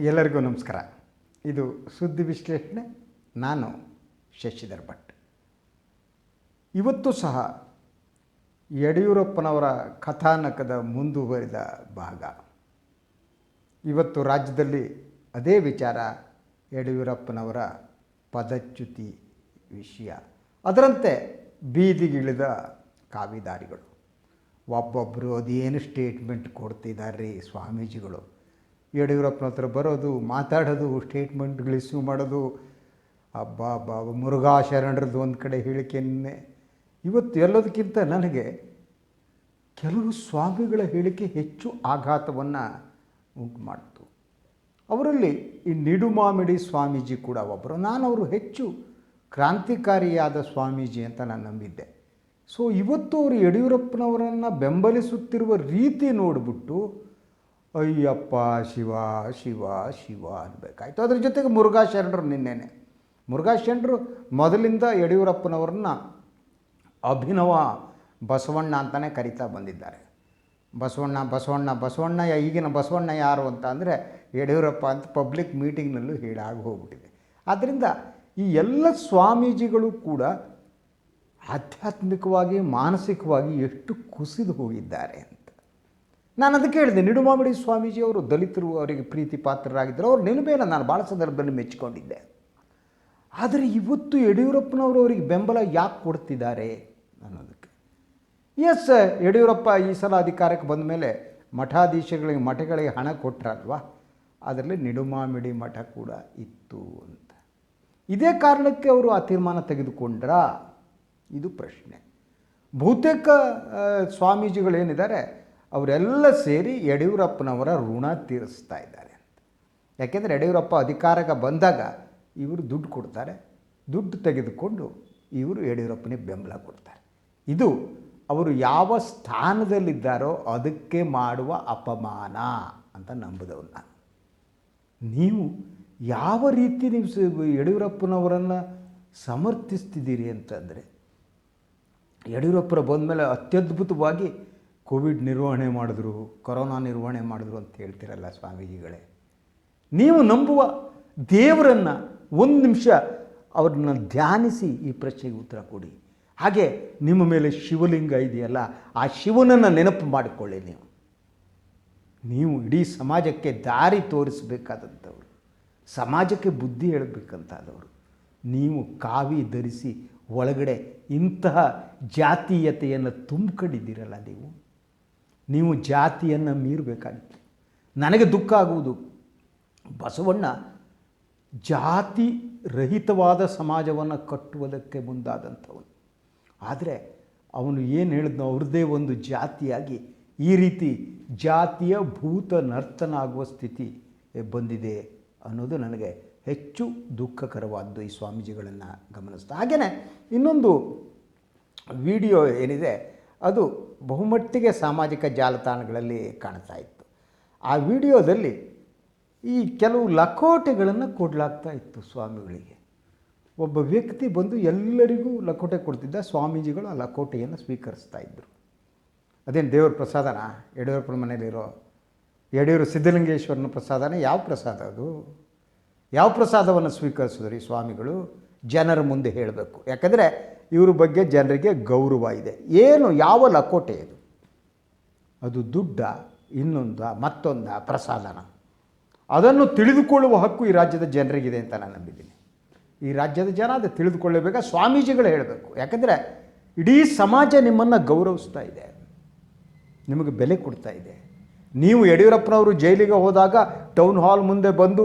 ಎಲ್ಲರಿಗೂ ನಮಸ್ಕಾರ. ಇದು ಸುದ್ದಿ ವಿಶ್ಲೇಷಣೆ, ನಾನು ಶಶಿಧರ್ ಭಟ್. ಇವತ್ತು ಸಹ ಯಡಿಯೂರಪ್ಪನವರ ಕಥಾನಕದ ಮುಂದುವರಿದ ಭಾಗ. ಇವತ್ತು ರಾಜ್ಯದಲ್ಲಿ ಅದೇ ವಿಚಾರ ಯಡಿಯೂರಪ್ಪನವರ ಪದಚ್ಯುತಿ ವಿಷಯ. ಅದರಂತೆ ಬೀದಿಗಿಳಿದ ಕಾವಿದಾರಿಗಳು. ಒಬ್ಬೊಬ್ಬರು ಅದೇನು ಸ್ಟೇಟ್ಮೆಂಟ್ ಕೊಡ್ತಿದ್ದಾರೆ ಸ್ವಾಮೀಜಿಗಳು? ಯಡಿಯೂರಪ್ಪನ ಹತ್ರ ಬರೋದು, ಮಾತಾಡೋದು ಸ್ಟೇಟ್ಮೆಂಟ್ಗಳು ಇಶ್ಯೂ ಮಾಡೋದು. ಅಬ್ಬಾ ಬಾಬಾ ಮುರುಘಾ ಶರಣರದ್ದು ಒಂದು ಕಡೆ ಹೇಳಿಕೆಯನ್ನೇ ಇವತ್ತು ಎಲ್ಲದಕ್ಕಿಂತ ನನಗೆ ಕೆಲವು ಸ್ವಾಮಿಗಳ ಹೇಳಿಕೆ ಹೆಚ್ಚು ಆಘಾತವನ್ನು ಉಂಟು ಮಾಡಿತು ಅವರಲ್ಲಿ ಈ ನಿಡುಮಾಮಿಡಿ ಸ್ವಾಮೀಜಿ ಕೂಡ ಒಬ್ಬರು ನಾನು ಅವರು ಹೆಚ್ಚು ಕ್ರಾಂತಿಕಾರಿಯಾದ ಸ್ವಾಮೀಜಿ ಅಂತ ನಾನು ನಂಬಿದ್ದೆ. ಸೊ ಇವತ್ತು ಅವರು ಯಡಿಯೂರಪ್ಪನವರನ್ನು ಬೆಂಬಲಿಸುತ್ತಿರುವ ರೀತಿ ನೋಡಿಬಿಟ್ಟು ಅಯ್ಯಪ್ಪ, ಶಿವ ಶಿವ ಶಿವ ಅನ್ಬೇಕಾಯ್ತು ಅದ್ರ ಜೊತೆಗೆ ಮುರುಘಾ ಶರಣರು ನಿನ್ನೆನೆ. ಮುರುಘಾ ಶರಣರು ಮೊದಲಿಂದ ಯಡಿಯೂರಪ್ಪನವ್ರನ್ನ ಅಭಿನವ ಬಸವಣ್ಣ ಅಂತಲೇ ಕರಿತಾ ಬಂದಿದ್ದಾರೆ. ಬಸವಣ್ಣ ಬಸವಣ್ಣ ಬಸವಣ್ಣ ಈಗಿನ ಬಸವಣ್ಣ ಯಾರು ಅಂತ ಅಂದರೆ ಯಡಿಯೂರಪ್ಪ ಅಂತ ಪಬ್ಲಿಕ್ ಮೀಟಿಂಗ್ನಲ್ಲೂ ಹೇಳಾಗಿ ಹೋಗ್ಬಿಟ್ಟಿದೆ. ಆದ್ದರಿಂದ ಈ ಎಲ್ಲ ಸ್ವಾಮೀಜಿಗಳು ಕೂಡ ಆಧ್ಯಾತ್ಮಿಕವಾಗಿ, ಮಾನಸಿಕವಾಗಿ ಎಷ್ಟು ಕುಸಿದು ಹೋಗಿದ್ದಾರೆ ಅಂತ. ನಾನು ಅದಕ್ಕೆ ಹೇಳಿದೆ, ನಿಡುಮಾಮಿಡಿ ಸ್ವಾಮೀಜಿಯವರು ದಲಿತರು ಅವರಿಗೆ ಪ್ರೀತಿ ಪಾತ್ರರಾಗಿದ್ದರು ಅವ್ರ ನೆನಪೇನ ನಾನು ಭಾಳ ಸಂದರ್ಭದಲ್ಲಿ ಮೆಚ್ಚಿಕೊಂಡಿದ್ದೆ. ಆದರೆ ಇವತ್ತು ಯಡಿಯೂರಪ್ಪನವರು ಅವರಿಗೆ ಬೆಂಬಲ ಯಾಕೆ ಕೊಡ್ತಿದ್ದಾರೆ ಅನ್ನೋದಕ್ಕೆ. ಎಸ್ ಯಡಿಯೂರಪ್ಪ ಈ ಸಲ ಅಧಿಕಾರಕ್ಕೆ ಬಂದ ಮೇಲೆ ಮಠಾಧೀಶಗಳಿಗೆ ಮಠಗಳಿಗೆ ಹಣ ಕೊಟ್ಟರಲ್ವಾ ಅದರಲ್ಲಿ ನಿಡುಮಾಮಿಡಿ ಮಠ ಕೂಡ ಇತ್ತು ಅಂತ. ಇದೇ ಕಾರಣಕ್ಕೆ ಅವರು ಆ ತೀರ್ಮಾನ ತೆಗೆದುಕೊಂಡ್ರಾ? ಇದು ಪ್ರಶ್ನೆ. ಬಹುತೇಕ ಸ್ವಾಮೀಜಿಗಳು ಸ್ವಾಮೀಜಿಗಳೇನಿದ್ದಾರೆ ಅವರೆಲ್ಲ ಸೇರಿ ಯಡಿಯೂರಪ್ಪನವರ ಋಣ ತೀರಿಸ್ತಾ ಇದ್ದಾರೆ ಅಂತ. ಯಾಕೆಂದರೆ ಯಡಿಯೂರಪ್ಪ ಅಧಿಕಾರಕ್ಕೆ ಬಂದಾಗ ಇವರು ದುಡ್ಡು ಕೊಡ್ತಾರೆ, ದುಡ್ಡು ತೆಗೆದುಕೊಂಡು ಇವರು ಯಡಿಯೂರಪ್ಪನಿಗೆ ಬೆಂಬಲ ಕೊಡ್ತಾರೆ. ಇದು ಅವರು ಯಾವ ಸ್ಥಾನದಲ್ಲಿದ್ದಾರೋ ಅದಕ್ಕೆ ಮಾಡುವ ಅಪಮಾನ ಅಂತ ನಂಬುದವ್ರು ನಾನು. ನೀವು ಯಾವ ರೀತಿ ನೀವು ಯಡಿಯೂರಪ್ಪನವರನ್ನು ಸಮರ್ಥಿಸ್ತಿದ್ದೀರಿ ಅಂತಂದರೆ, ಯಡಿಯೂರಪ್ಪರ ಬಂದಮೇಲೆ ಅತ್ಯದ್ಭುತವಾಗಿ ಕೋವಿಡ್ ನಿರ್ವಹಣೆ ಮಾಡಿದ್ರು, ಕೊರೋನಾ ನಿರ್ವಹಣೆ ಮಾಡಿದ್ರು ಅಂತ ಹೇಳ್ತಿರಲ್ಲ ಸ್ವಾಮೀಜಿಗಳೇ. ನೀವು ನಂಬುವ ದೇವರನ್ನು ಒಂದು ನಿಮಿಷ ಅವ್ರನ್ನ ಧ್ಯಾನಿಸಿ ಈ ಪ್ರಶ್ನೆಗೆ ಉತ್ತರ ಕೊಡಿ. ಹಾಗೆ ನಿಮ್ಮ ಮೇಲೆ ಶಿವಲಿಂಗ ಇದೆಯಲ್ಲ, ಆ ಶಿವನನ್ನು ನೆನಪು ಮಾಡಿಕೊಳ್ಳಿ ನೀವು. ನೀವು ಇಡೀ ಸಮಾಜಕ್ಕೆ ದಾರಿ ತೋರಿಸಬೇಕಾದಂಥವ್ರು, ಸಮಾಜಕ್ಕೆ ಬುದ್ಧಿ ಹೇಳಬೇಕಂತಾದವರು, ನೀವು ಕಾವಿ ಧರಿಸಿ ಒಳಗಡೆ ಇಂತಹ ಜಾತೀಯತೆಯನ್ನು ತುಂಬಿಕೊಂಡಿದ್ದೀರಲ್ಲ ನೀವು. ನೀವು ಜಾತಿಯನ್ನು ಮೀರಬೇಕಾಗಿತ್ತು. ನನಗೆ ದುಃಖ ಆಗುವುದು. ಬಸವಣ್ಣ ಜಾತಿ ರಹಿತವಾದ ಸಮಾಜವನ್ನು ಕಟ್ಟುವುದಕ್ಕೆ ಮುಂದಾದಂಥವನು. ಆದರೆ ಅವನು ಏನು ಹೇಳಿದ್ನೋ ಅವ್ರದ್ದೇ ಒಂದು ಜಾತಿಯಾಗಿ ಈ ರೀತಿ ಜಾತಿಯ ಭೂತ ನರ್ತನ ಆಗುವ ಸ್ಥಿತಿ ಬಂದಿದೆ ಅನ್ನೋದು ನನಗೆ ಹೆಚ್ಚು ದುಃಖಕರವಾದ್ದು ಈ ಸ್ವಾಮೀಜಿಗಳನ್ನು ಗಮನಿಸ್ತಾ. ಹಾಗೆಯೇ ಇನ್ನೊಂದು ವಿಡಿಯೋ ಏನಿದೆ ಅದು ಬಹುಮಟ್ಟಿಗೆ ಸಾಮಾಜಿಕ ಜಾಲತಾಣಗಳಲ್ಲಿ ಕಾಣ್ತಾ ಇತ್ತು. ಆ ವಿಡಿಯೋದಲ್ಲಿ ಈ ಕೆಲವು ಲಕೋಟೆಗಳನ್ನು ಕೊಡಲಾಗ್ತಾ ಇತ್ತು ಸ್ವಾಮಿಗಳಿಗೆ. ಒಬ್ಬ ವ್ಯಕ್ತಿ ಬಂದು ಎಲ್ಲರಿಗೂ ಲಕೋಟೆ ಕೊಡ್ತಿದ್ದ, ಸ್ವಾಮೀಜಿಗಳು ಆ ಲಕೋಟೆಯನ್ನು ಸ್ವೀಕರಿಸ್ತಾ ಇದ್ದರು ಅದೇನು ದೇವ್ರ ಪ್ರಸಾದನ? ಯಡಿಯೂರಪ್ಪನ ಮನೆಯಲ್ಲಿರೋ ಯಡಿಯೂರು ಸಿದ್ಧಲಿಂಗೇಶ್ವರನ ಪ್ರಸಾದನ? ಯಾವ ಪ್ರಸಾದ ಅದು? ಯಾವ ಪ್ರಸಾದವನ್ನು ಸ್ವೀಕರಿಸಿದ್ರಿ ಸ್ವಾಮಿಗಳು? ಜನರ ಮುಂದೆ ಹೇಳಬೇಕು. ಯಾಕಂದರೆ ಇವ್ರ ಬಗ್ಗೆ ಜನರಿಗೆ ಗೌರವ ಇದೆ. ಏನು, ಯಾವ ಲಕೋಟೆ ಇದು? ಅದು ದುಡ್ಡ, ಇನ್ನೊಂದ, ಮತ್ತೊಂದ ಪ್ರಸಾದನ. ಅದನ್ನು ತಿಳಿದುಕೊಳ್ಳುವ ಹಕ್ಕು ಈ ರಾಜ್ಯದ ಜನರಿಗಿದೆ ಅಂತ ನಾನು ನಂಬಿದ್ದೀನಿ. ಈ ರಾಜ್ಯದ ಜನ ಅದು ತಿಳಿದುಕೊಳ್ಳಬೇಕಾ, ಸ್ವಾಮೀಜಿಗಳು ಹೇಳಬೇಕು. ಯಾಕಂದರೆ ಇಡೀ ಸಮಾಜ ನಿಮ್ಮನ್ನು ಗೌರವಿಸ್ತಾ ಇದೆ. ನಿಮಗೆ ಬೆಲೆ ಕೊಡ್ತಾ ಇದೆ. ನೀವು ಯಡಿಯೂರಪ್ಪನವರು ಜೈಲಿಗೆ ಹೋದಾಗ ಟೌನ್ ಹಾಲ್ ಮುಂದೆ ಬಂದು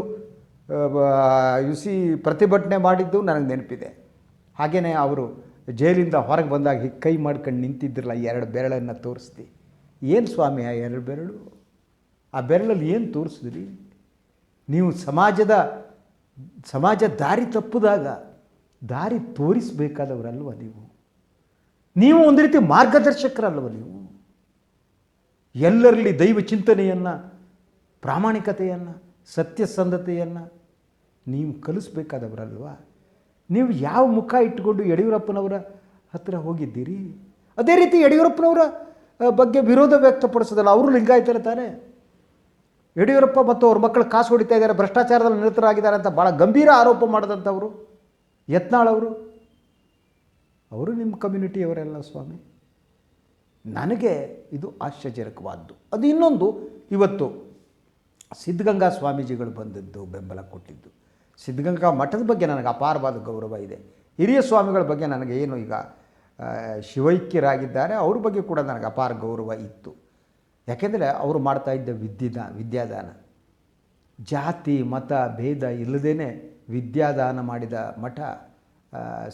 ಸಿ ಪ್ರತಿಭಟನೆ ಮಾಡಿದ್ದು ನನಗೆ ನೆನಪಿದೆ. ಹಾಗೆಯೇ ಅವರು ಜೈಲಿಂದ ಹೊರಗೆ ಬಂದಾಗ ಹೀಗೆ ಕೈ ಮಾಡ್ಕೊಂಡು ನಿಂತಿದ್ದಿರಲ್ಲ ಎರಡು ಬೆರಳನ್ನು ತೋರಿಸ್ತಿ ಏನು ಸ್ವಾಮಿ ಆ ಎರಡು ಬೆರಳು? ಆ ಬೆರಳಲ್ಲಿ ಏನು ತೋರಿಸಿದ್ರಿ? ನೀವು ಸಮಾಜದ, ಸಮಾಜ ದಾರಿ ತಪ್ಪಿದಾಗ ದಾರಿ ತೋರಿಸಬೇಕಾದವರಲ್ವ ನೀವು? ನೀವು ಒಂದು ರೀತಿ ಮಾರ್ಗದರ್ಶಕರಲ್ವ ನೀವು? ಎಲ್ಲರಲ್ಲಿ ದೈವ ಚಿಂತನೆಯನ್ನು, ಪ್ರಾಮಾಣಿಕತೆಯನ್ನು ಸತ್ಯಸಂಧತೆಯನ್ನು ನೀವು ಕಲಿಸ್ಬೇಕಾದವರಲ್ವ? ನೀವು ಯಾವ ಮುಖ ಇಟ್ಟುಕೊಂಡು ಯಡಿಯೂರಪ್ಪನವರ ಹತ್ತಿರ ಹೋಗಿದ್ದೀರಿ? ಅದೇ ರೀತಿ ಯಡಿಯೂರಪ್ಪನವರ ಬಗ್ಗೆ ವಿರೋಧ ವ್ಯಕ್ತಪಡಿಸೋದಲ್ಲ, ಅವರು ಲಿಂಗಾಯತರ ತಾನೇ. ಯಡಿಯೂರಪ್ಪ ಮತ್ತು ಅವ್ರ ಮಕ್ಕಳು ಕಾಸು ಹೊಡಿತಾ ಇದ್ದಾರೆ, ಭ್ರಷ್ಟಾಚಾರದಲ್ಲಿ ನಿರತರಾಗಿದ್ದಾರೆ ಅಂತ ಭಾಳ ಗಂಭೀರ ಆರೋಪ ಮಾಡಿದಂಥವರು, ಯತ್ನಾಳ್ ಅವರು. ಅವರು ನಿಮ್ಮ ಕಮ್ಯುನಿಟಿಯವರೆಲ್ಲ ಸ್ವಾಮಿ. ನನಗೆ ಇದು ಆಶ್ಚರ್ಯಕವಾದ್ದು ಅದು ಇನ್ನೊಂದು, ಇವತ್ತು ಸಿದ್ಧಗಂಗಾ ಸ್ವಾಮೀಜಿಗಳು ಬಂದದ್ದು, ಬೆಂಬಲ ಕೊಟ್ಟಿದ್ದು. ಸಿದ್ಧಗಂಗಾ ಮಠದ ಬಗ್ಗೆ ನನಗೆ ಅಪಾರವಾದ ಗೌರವ ಇದೆ. ಹಿರಿಯ ಸ್ವಾಮಿಗಳ ಬಗ್ಗೆ ನನಗೆ ಏನು ಈಗ ಶಿವೈಕ್ಯರಾಗಿದ್ದಾರೆ, ಅವ್ರ ಬಗ್ಗೆ ಕೂಡ ನನಗೆ ಅಪಾರ ಗೌರವ ಇತ್ತು. ಯಾಕೆಂದರೆ ಅವರು ಮಾಡ್ತಾ ಇದ್ದ ವಿದ್ಯೆದಾನ ವಿದ್ಯಾದಾನ. ಜಾತಿ, ಮತ, ಭೇದ ಇಲ್ಲದೇ ವಿದ್ಯಾದಾನ ಮಾಡಿದ ಮಠ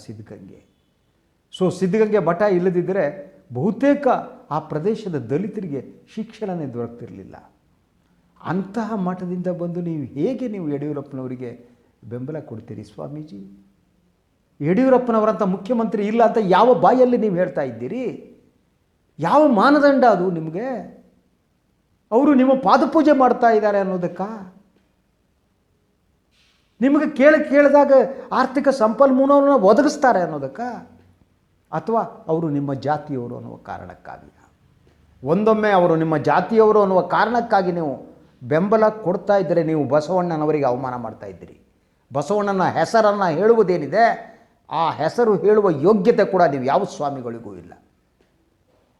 ಸಿದ್ಧಗಂಗೆ. ಸೊ ಸಿದ್ಧಗಂಗೆ ಮಠ ಇಲ್ಲದಿದ್ದರೆ ಬಹುತೇಕ ಆ ಪ್ರದೇಶದ ದಲಿತರಿಗೆ ಶಿಕ್ಷಣನೇ ದೊರಕ್ತಿರಲಿಲ್ಲ. ಅಂತಹ ಮಠದಿಂದ ಬಂದು ನೀವು ಹೇಗೆ ನೀವು ಯಡಿಯೂರಪ್ಪನವರಿಗೆ ಬೆಂಬಲ ಕೊಡ್ತೀರಿ ಸ್ವಾಮೀಜಿ? ಯಡಿಯೂರಪ್ಪನವರಂಥ ಮುಖ್ಯಮಂತ್ರಿ ಇಲ್ಲ ಅಂತ ಯಾವ ಬಾಯಲ್ಲಿ ನೀವು ಹೇಳ್ತಾ ಇದ್ದೀರಿ? ಯಾವ ಮಾನದಂಡ ಅದು ನಿಮಗೆ? ಅವರು ನಿಮ್ಮ ಪಾದಪೂಜೆ ಮಾಡ್ತಾ ಇದ್ದಾರೆ ಅನ್ನೋದಕ್ಕ? ನಿಮಗೆ ಕೇಳ ಕೇಳಿದಾಗ ಆರ್ಥಿಕ ಸಂಪನ್ಮೂಲವನ್ನು ಒದಗಿಸ್ತಾರೆ ಅನ್ನೋದಕ್ಕ? ಅಥವಾ ಅವರು ನಿಮ್ಮ ಜಾತಿಯವರು ಅನ್ನುವ ಕಾರಣಕ್ಕಾಗಿ ಒಂದೊಮ್ಮೆ ಅವರು ನಿಮ್ಮ ಜಾತಿಯವರು ಅನ್ನುವ ಕಾರಣಕ್ಕಾಗಿ ನೀವು ಬೆಂಬಲ ಕೊಡ್ತಾ ಇದ್ದರೆ ನೀವು ಬಸವಣ್ಣನವರಿಗೆ ಅವಮಾನ ಮಾಡ್ತಾ ಇದ್ದೀರಿ. ಬಸವಣ್ಣನ ಹೆಸರನ್ನು ಹೇಳುವುದೇನಿದೆ, ಆ ಹೆಸರು ಹೇಳುವ ಯೋಗ್ಯತೆ ಕೂಡ ನೀವು ಯಾವ ಸ್ವಾಮಿಗಳಿಗೂ ಇಲ್ಲ.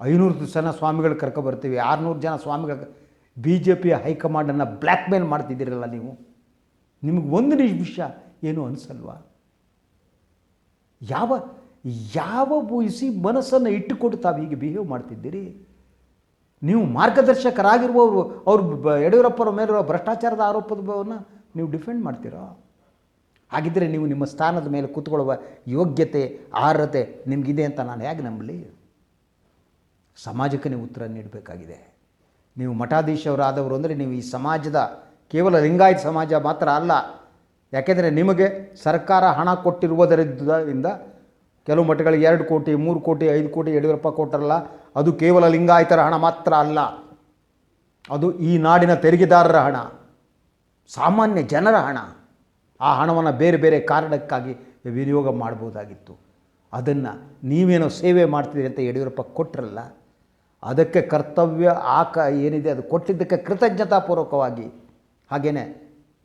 ಐನೂರು ಜನ ಸ್ವಾಮಿಗಳು ಕರ್ಕೊಬರ್ತೀವಿ ಆರುನೂರು ಜನ ಸ್ವಾಮಿಗಳ ಬಿ ಜೆ ಪಿಯ ಹೈಕಮಾಂಡನ್ನು ಬ್ಲ್ಯಾಕ್ ಮೇಲ್ ಮಾಡ್ತಿದ್ದೀರಲ್ಲ ನೀವು? ನಿಮಗೆ ಒಂದು ನಿಮಿಷ ಏನು ಅನಿಸಲ್ವಾ? ಯಾವ ಯಾವ ಬೂಯಿಸಿ ಮನಸ್ಸನ್ನು ಇಟ್ಟುಕೊಟ್ಟು ತಾವು ಹೀಗೆ ಬಿಹೇವ್ ಮಾಡ್ತಿದ್ದೀರಿ? ನೀವು ಮಾರ್ಗದರ್ಶಕರಾಗಿರುವವರು, ಅವರು ಯಡಿಯೂರಪ್ಪರ ಮೇಲಿರುವ ಭ್ರಷ್ಟಾಚಾರದ ಆರೋಪದವನ್ನು ನೀವು ಡಿಫೆಂಡ್ ಮಾಡ್ತೀರಾ? ಹಾಗಿದ್ದರೆ ನೀವು ನಿಮ್ಮ ಸ್ಥಾನದ ಮೇಲೆ ಕೂತ್ಕೊಳ್ಳುವ ಯೋಗ್ಯತೆ, ಆರ್ಹತೆ ನಿಮಗಿದೆ ಅಂತ ನಾನು ಹೇಗೆ ನಂಬಲಿ? ಸಮಾಜಕ್ಕೆ ನೀವು ಉತ್ತರ ನೀಡಬೇಕಾಗಿದೆ. ನೀವು ಮಠಾಧೀಶವರಾದವರು ಅಂದರೆ ನೀವು ಈ ಸಮಾಜದ ಕೇವಲ ಲಿಂಗಾಯತ ಸಮಾಜ ಮಾತ್ರ ಅಲ್ಲ, ಯಾಕೆಂದರೆ ನಿಮಗೆ ಸರ್ಕಾರ ಹಣ ಕೊಟ್ಟಿರುವುದರಿಂದ ಕೆಲವು ಮಠಗಳಿಗೆ ಎರಡು ಕೋಟಿ, ಮೂರು ಕೋಟಿ, ಐದು ಕೋಟಿ ಯಡಿಯೂರಪ್ಪ ಕೊಟ್ಟರಲ್ಲ ಅದು ಕೇವಲ ಲಿಂಗಾಯತರ ಹಣ ಮಾತ್ರ ಅಲ್ಲ. ಅದು ಈ ನಾಡಿನ ತೆರಿಗೆದಾರರ ಹಣ, ಸಾಮಾನ್ಯ ಜನರ ಹಣ. ಆ ಹಣವನ್ನು ಬೇರೆ ಬೇರೆ ಕಾರಣಕ್ಕಾಗಿ ವಿನಿಯೋಗ ಮಾಡ್ಬೋದಾಗಿತ್ತು. ಅದನ್ನು ನೀವೇನೋ ಸೇವೆ ಮಾಡ್ತೀರಿ ಅಂತ ಯಡಿಯೂರಪ್ಪ ಕೊಟ್ಟರಲ್ಲ ಅದಕ್ಕೆ ಕರ್ತವ್ಯ ಆ ಕ ಏನಿದೆ ಅದು ಕೊಟ್ಟಿದ್ದಕ್ಕೆ ಕೃತಜ್ಞತಾಪೂರ್ವಕವಾಗಿ ಹಾಗೆಯೇ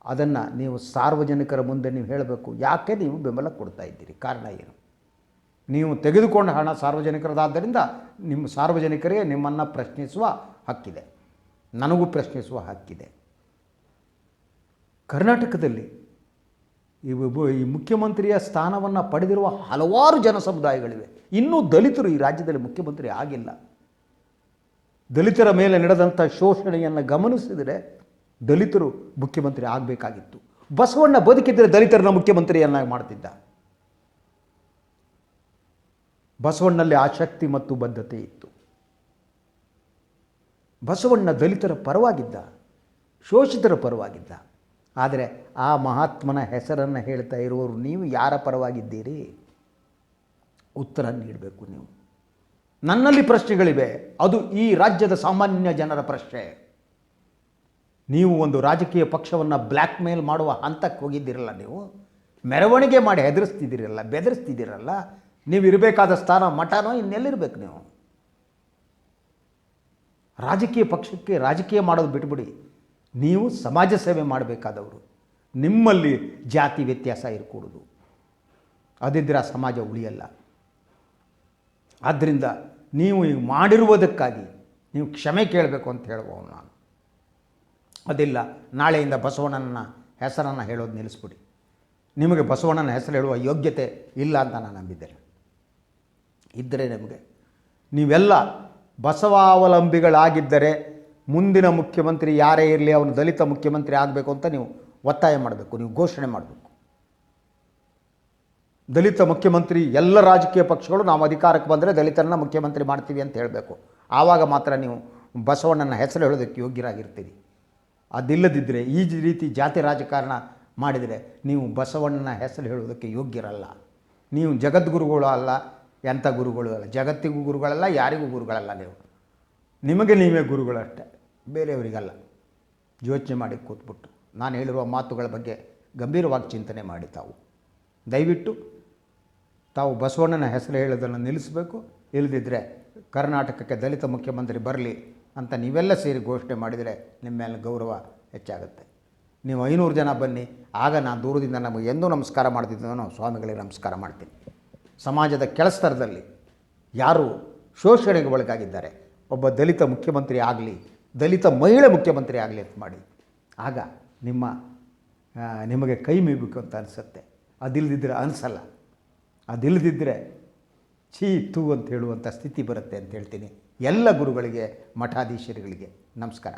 ಅದನ್ನು ನೀವು ಸಾರ್ವಜನಿಕರ ಮುಂದೆ ನೀವು ಹೇಳಬೇಕು. ಯಾಕೆ ನೀವು ಬೆಂಬಲ ಕೊಡ್ತಾ ಇದ್ದೀರಿ? ಕಾರಣ ಏನು? ನೀವು ತೆಗೆದುಕೊಂಡ ಹಣ ಸಾರ್ವಜನಿಕರದಾದ್ದರಿಂದ ನಿಮ್ಮ ಸಾರ್ವಜನಿಕರಿಗೆ ನಿಮ್ಮನ್ನು ಪ್ರಶ್ನಿಸುವ ಹಕ್ಕಿದೆ. ನನಗೂ ಪ್ರಶ್ನಿಸುವ ಹಕ್ಕಿದೆ. ಕರ್ನಾಟಕದಲ್ಲಿ ಈ ಮುಖ್ಯಮಂತ್ರಿಯ ಸ್ಥಾನವನ್ನು ಪಡೆದಿರುವ ಹಲವಾರು ಜನ ಸಮುದಾಯಗಳಿವೆ ಇನ್ನೂ ದಲಿತರು ಈ ರಾಜ್ಯದಲ್ಲಿ ಮುಖ್ಯಮಂತ್ರಿ ಆಗಿಲ್ಲ. ದಲಿತರ ಮೇಲೆ ನಡೆದಂಥ ಶೋಷಣೆಯನ್ನು ಗಮನಿಸಿದರೆ ದಲಿತರು ಮುಖ್ಯಮಂತ್ರಿ ಆಗಬೇಕಾಗಿತ್ತು. ಬಸವಣ್ಣ ಬದುಕಿದ್ದರೆ ದಲಿತರನ್ನ ಮುಖ್ಯಮಂತ್ರಿಯನ್ನಾಗಿ ಮಾಡ್ತಿದ್ದ. ಬಸವಣ್ಣಲ್ಲಿ ಆಸಕ್ತಿ ಮತ್ತು ಬದ್ಧತೆ ಇತ್ತು. ಬಸವಣ್ಣ ದಲಿತರ ಪರವಾಗಿದ್ದ, ಶೋಷಿತರ ಪರವಾಗಿದ್ದ. ಆದರೆ ಆ ಮಹಾತ್ಮನ ಹೆಸರನ್ನು ಹೇಳ್ತಾ ಇರುವವರು ನೀವು ಯಾರ ಪರವಾಗಿದ್ದೀರಿ? ಉತ್ತರ ನೀಡಬೇಕು ನೀವು. ನನ್ನಲ್ಲಿ ಪ್ರಶ್ನೆಗಳಿವೆ. ಅದು ಈ ರಾಜ್ಯದ ಸಾಮಾನ್ಯ ಜನರ ಪ್ರಶ್ನೆ. ನೀವು ಒಂದು ರಾಜಕೀಯ ಪಕ್ಷವನ್ನು ಬ್ಲ್ಯಾಕ್ ಮೇಲ್ ಮಾಡುವ ಹಂತಕ್ಕೆ ಹೋಗಿದ್ದೀರಲ್ಲ ನೀವು? ಮೆರವಣಿಗೆ ಮಾಡಿ ಹೆದರಿಸ್ತಿದ್ದೀರಲ್ಲ, ಬೆದರಿಸ್ತಿದ್ದೀರಲ್ಲ? ನೀವು ಇರಬೇಕಾದ ಸ್ಥಾನ ಮಠನೋ ಇನ್ನೆಲ್ಲಿರ್ಬೇಕು ನೀವು? ರಾಜಕೀಯ ಪಕ್ಷಕ್ಕೆ ರಾಜಕೀಯ ಮಾಡೋದು ಬಿಟ್ಬಿಡಿ. ನೀವು ಸಮಾಜ ಸೇವೆ ಮಾಡಬೇಕಾದವರು, ನಿಮ್ಮಲ್ಲಿ ಜಾತಿ ವ್ಯತ್ಯಾಸ ಇರಕೂಡದು. ಅದಿದ್ದರೆ ಆ ಸಮಾಜ ಉಳಿಯಲ್ಲ. ಆದ್ದರಿಂದ ನೀವು ಈಗ ಮಾಡಿರುವುದಕ್ಕಾಗಿ ನೀವು ಕ್ಷಮೆ ಕೇಳಬೇಕು ಅಂತ ಹೇಳ್ಬೋದು ನಾನು. ಅದಿಲ್ಲ, ನಾಳೆಯಿಂದ ಬಸವಣ್ಣನ ಹೆಸರನ್ನು ಹೇಳೋದು ನಿಲ್ಲಿಸ್ಬಿಡಿ. ನಿಮಗೆ ಬಸವಣ್ಣನ ಹೆಸರು ಹೇಳುವ ಯೋಗ್ಯತೆ ಇಲ್ಲ ಅಂತ ನಾನು ನಂಬಿದ್ದೇನೆ. ಇದ್ದರೆ ನಿಮಗೆ, ನೀವೆಲ್ಲ ಬಸವಾವಲಂಬಿಗಳಾಗಿದ್ದರೆ ಮುಂದಿನ ಮುಖ್ಯಮಂತ್ರಿ ಯಾರೇ ಇರಲಿ, ಅವನು ದಲಿತ ಮುಖ್ಯಮಂತ್ರಿ ಆಗಬೇಕು ಅಂತ ನೀವು ಒತ್ತಾಯ ಮಾಡಬೇಕು, ನೀವು ಘೋಷಣೆ ಮಾಡಬೇಕು. ದಲಿತ ಮುಖ್ಯಮಂತ್ರಿ ಎಲ್ಲ ರಾಜಕೀಯ ಪಕ್ಷಗಳು ನಾವು ಅಧಿಕಾರಕ್ಕೆ ಬಂದರೆ ದಲಿತರನ್ನ ಮುಖ್ಯಮಂತ್ರಿ ಮಾಡ್ತೀವಿ ಅಂತ ಹೇಳಬೇಕು. ಆವಾಗ ಮಾತ್ರ ನೀವು ಬಸವಣ್ಣನ ಹೆಸರು ಹೇಳೋದಕ್ಕೆ ಯೋಗ್ಯರಾಗಿರ್ತೀರಿ. ಅದಿಲ್ಲದಿದ್ದರೆ ಈ ರೀತಿ ಜಾತಿ ರಾಜಕಾರಣ ಮಾಡಿದರೆ ನೀವು ಬಸವಣ್ಣನ ಹೆಸರು ಹೇಳೋದಕ್ಕೆ ಯೋಗ್ಯರಲ್ಲ. ನೀವು ಜಗದ್ಗುರುಗಳು ಅಲ್ಲ, ಎಂಥ ಗುರುಗಳು ಅಲ್ಲ. ಜಗತ್ತಿಗೂ ಗುರುಗಳಲ್ಲ, ಯಾರಿಗೂ ಗುರುಗಳಲ್ಲ ನೀವು. ನಿಮಗೆ ನೀವೇ ಗುರುಗಳಷ್ಟೇ. ಬೇರೆಯವರಿಗಲ್ಲ. ಯೋಚನೆ ಮಾಡಿ ಕೂತ್ಬಿಟ್ಟು. ನಾನು ಹೇಳಿರುವ ಮಾತುಗಳ ಬಗ್ಗೆ ಗಂಭೀರವಾಗಿ ಚಿಂತನೆ ಮಾಡಿ ತಾವು. ದಯವಿಟ್ಟು ತಾವು ಬಸವಣ್ಣನ ಹೆಸರು ಹೇಳೋದನ್ನು ನಿಲ್ಲಿಸಬೇಕು. ಇಲ್ಲದಿದ್ದರೆ ಕರ್ನಾಟಕಕ್ಕೆ ದಲಿತ ಮುಖ್ಯಮಂತ್ರಿ ಬರಲಿ ಅಂತ ನೀವೆಲ್ಲ ಸೇರಿ ಘೋಷಣೆ ಮಾಡಿದರೆ ನಿಮ್ಮ ಮೇಲೆ ಗೌರವ ಹೆಚ್ಚಾಗುತ್ತೆ. ನೀವು ಐನೂರು ಜನ ಬನ್ನಿ. ಆಗ ನಾನು ದೂರದಿಂದ ನಮಗೆ ಎಂದೂ ನಮಸ್ಕಾರ ಮಾಡ್ತಿದ್ದನೋ ಸ್ವಾಮಿಗಳಿಗೆ ನಮಸ್ಕಾರ ಮಾಡ್ತೀನಿ. ಸಮಾಜದ ಕೆಳಸ್ತರದಲ್ಲಿ ಯಾರು ಶೋಷಣೆಗೆ ಒಳಗಾಗಿದ್ದಾರೆ, ಒಬ್ಬ ದಲಿತ ಮುಖ್ಯಮಂತ್ರಿ ಆಗಲಿ ದಲಿತ ಮಹಿಳೆ ಮುಖ್ಯಮಂತ್ರಿ ಆಗಲಿ ಅಂತ ಮಾಡಿ. ಆಗ ನಿಮ್ಮ ನಿಮಗೆ ಕೈ ಮೀಬೇಕು ಅಂತ ಅನಿಸುತ್ತೆ. ಅದಿಲ್ಲದಿದ್ದರೆ ಅನಿಸಲ್ಲ. ಅದಿಲ್ಲದಿದ್ದರೆ ಛೀ ತೂ ಅಂತ ಹೇಳುವಂಥ ಸ್ಥಿತಿ ಬರುತ್ತೆ ಅಂತ ಹೇಳ್ತೀನಿ. ಎಲ್ಲ ಗುರುಗಳಿಗೆ, ಮಠಾಧೀಶರುಗಳಿಗೆ ನಮಸ್ಕಾರ.